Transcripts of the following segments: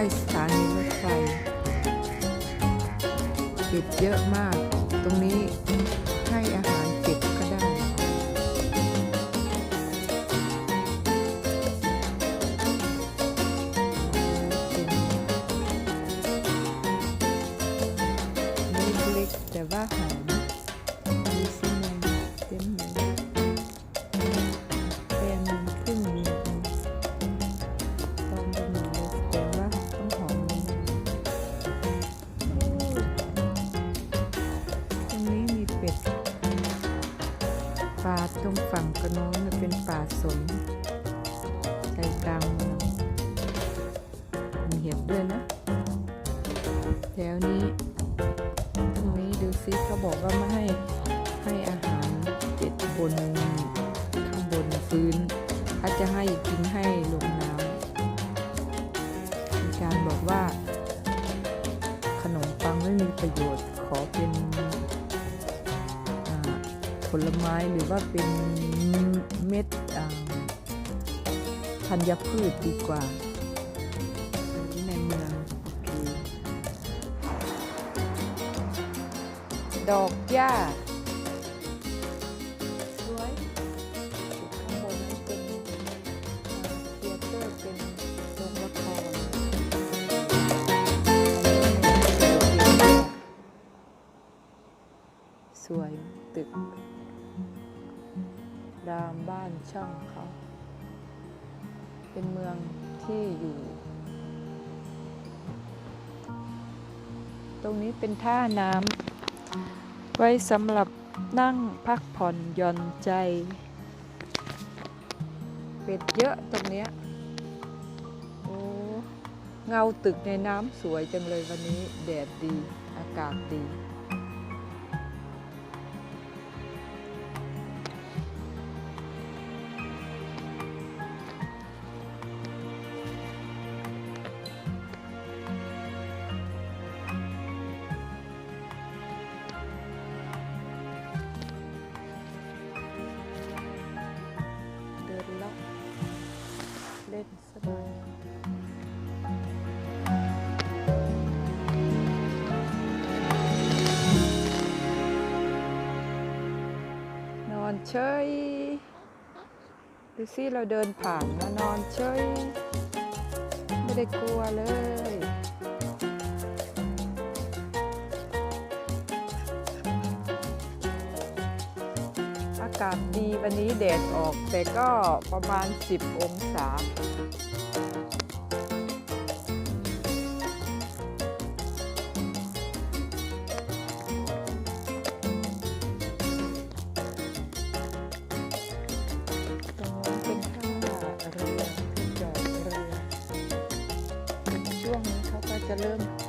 ล้สถานีรถไฟเป็ดเยอะมาก ตรงนี้ให้อาหารเป็ดก็ได้เล็กแต่ว่าหอ ป่าตรงฝั่งกระโน้นเป็นป่าสนใจกลางเมืองมีเห็ดด้วยนะแถวนี้ตรงนี้ดูซิเขาบอกว่าไม่ให้ให้อาหารเป็ดบนข้างบนพื้นถ้าจะให้กินให้ลงน้ำมีการบอกว่า ขนมปังไม่มีประโยชน์ขอเป็น ผลไม้หรือว่าเป็นเม็ดธัญพืชดีกว่าอันนี้ในเมืองโอเคดอกหญ้าสวยข้างบนนั้นเป็นเอ่อเทียเตอร์เป็นโรงละครสวยตึกามบ้านช่องเขา เป็นเมืองที่อยู่ ตรงนี้เป็นท่าน้ำไว้สำหรับนั่งพักผ่อนหย่อนใจ เป็ดเยอะตรงเนี้ยโอ้เงาตึกในน้ำสวยจังเลยวันนี้ แดดดีอากาศดี เฉยดูสิเราเดินผ่านมานอนเฉยไม่ได้กลัวเลยอากาศดีวันนี้แดดออกแต่ก็ประมาณ 10 องศา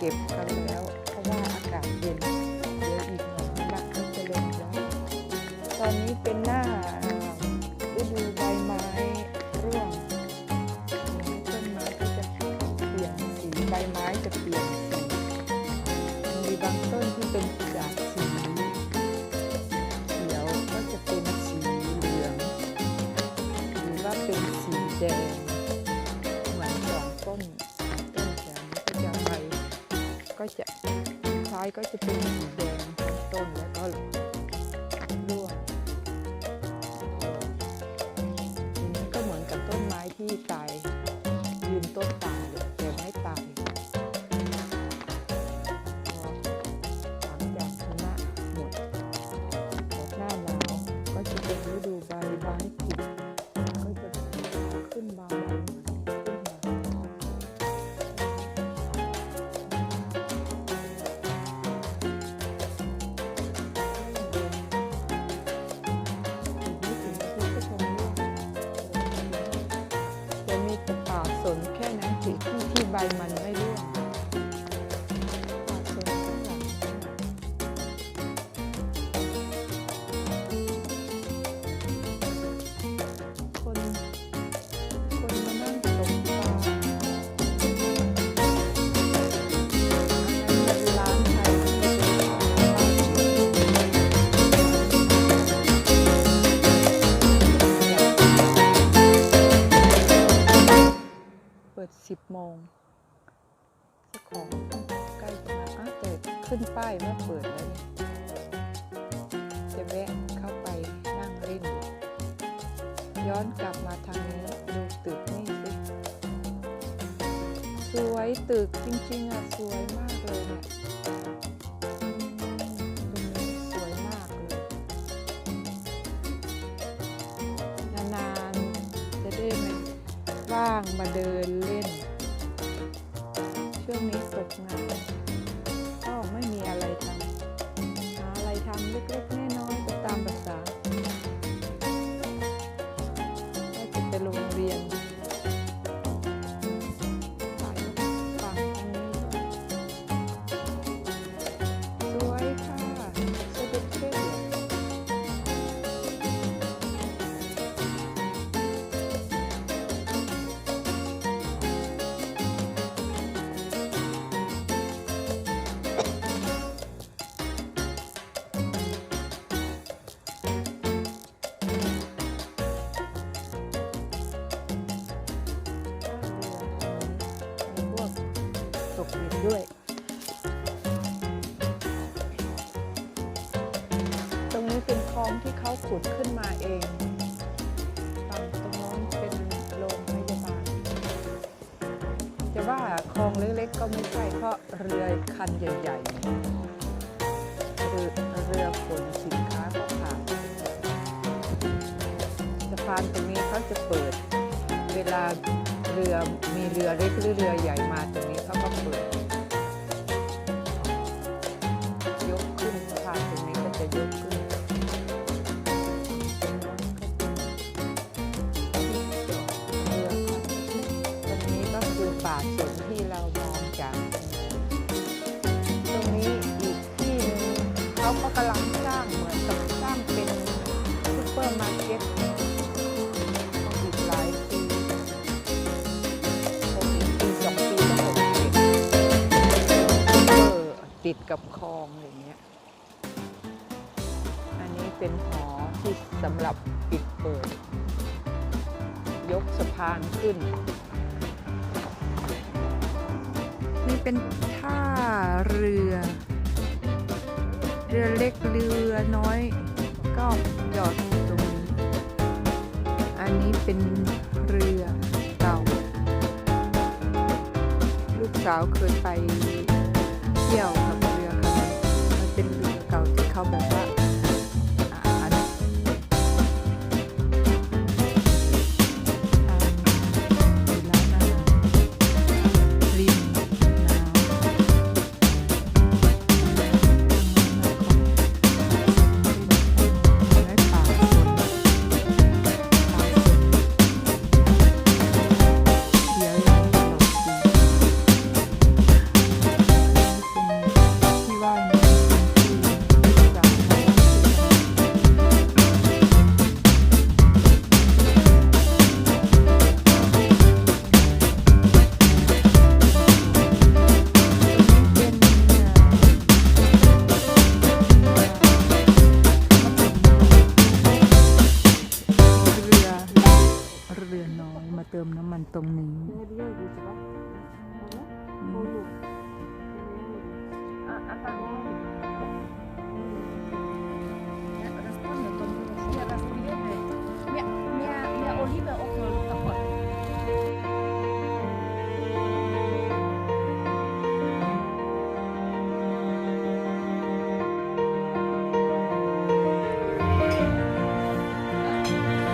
เก็บกันแล้ว เพราะว่าอากาศเย็นเดี๋ยวอีกหน่อยละมันจะลงแล้วตอนนี้เป็นหน้า ก็จะท้ายก็จะเป็นสีแดงต้นแล้วก็ร่วงก็เหมือนกับต้นไม้ที่ตาย ที่ที่ ว่าเปิดแล้วเนี่ยจะแวะเข้าไปนั่งเล่น ย้อนกลับมาทางนี้ดูตึกนี่สิสวยตึกจริงๆอะสวยมากเลยเนี่ยสวยมากเลยนานๆจะได้มว่างมาเดินเล่น ช่วงนี้ตกงาน อะไนที่เขาขุดขึ้นมาเองฝั่งตรงโน้นเป็นโรงพยาบาลจะว่าคลองเล็กๆก็ไม่ใช่เพราะเรือคันใหญ่ๆเนี่ยเรือเรือขนสินค้าก็ผ่านสะพานตรงนี้เขาจะเปิด เวลาเรือมีเรือเล็กหรือเรือใหญ่มาตรงนี้ ติดกับคลองอย่างเงี้ย อันนี้เป็นหอที่สำหรับปิดเปิด ยกสะพานขึ้น นี่เป็นท่าเรือ เรือเล็กเรือน้อย ก็จอดตรงนี้ อันนี้เป็นเรือเก่าลูกสาวเคยไปเที่ยว เก่าที่เขาแบบว่า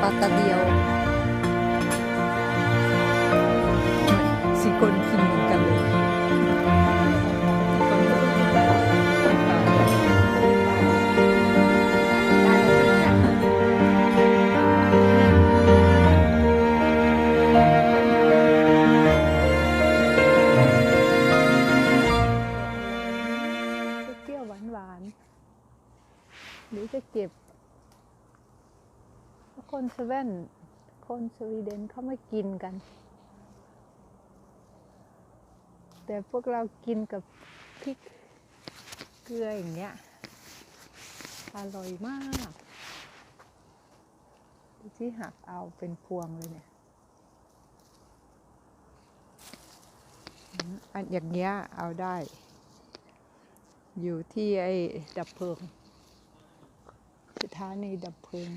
ป คนสวีเดนคนสวีเดนเขาไม่กินกัน แต่พวกเรากินกับพริกเกลืออย่างเงี้ยอร่อยมากที่หักเอาเป็นพวงเลยเนี่ยอันอย่างเงี้ยเอาได้ อยู่ที่ไอ้ดับเพลิงสถานีดับเพลิง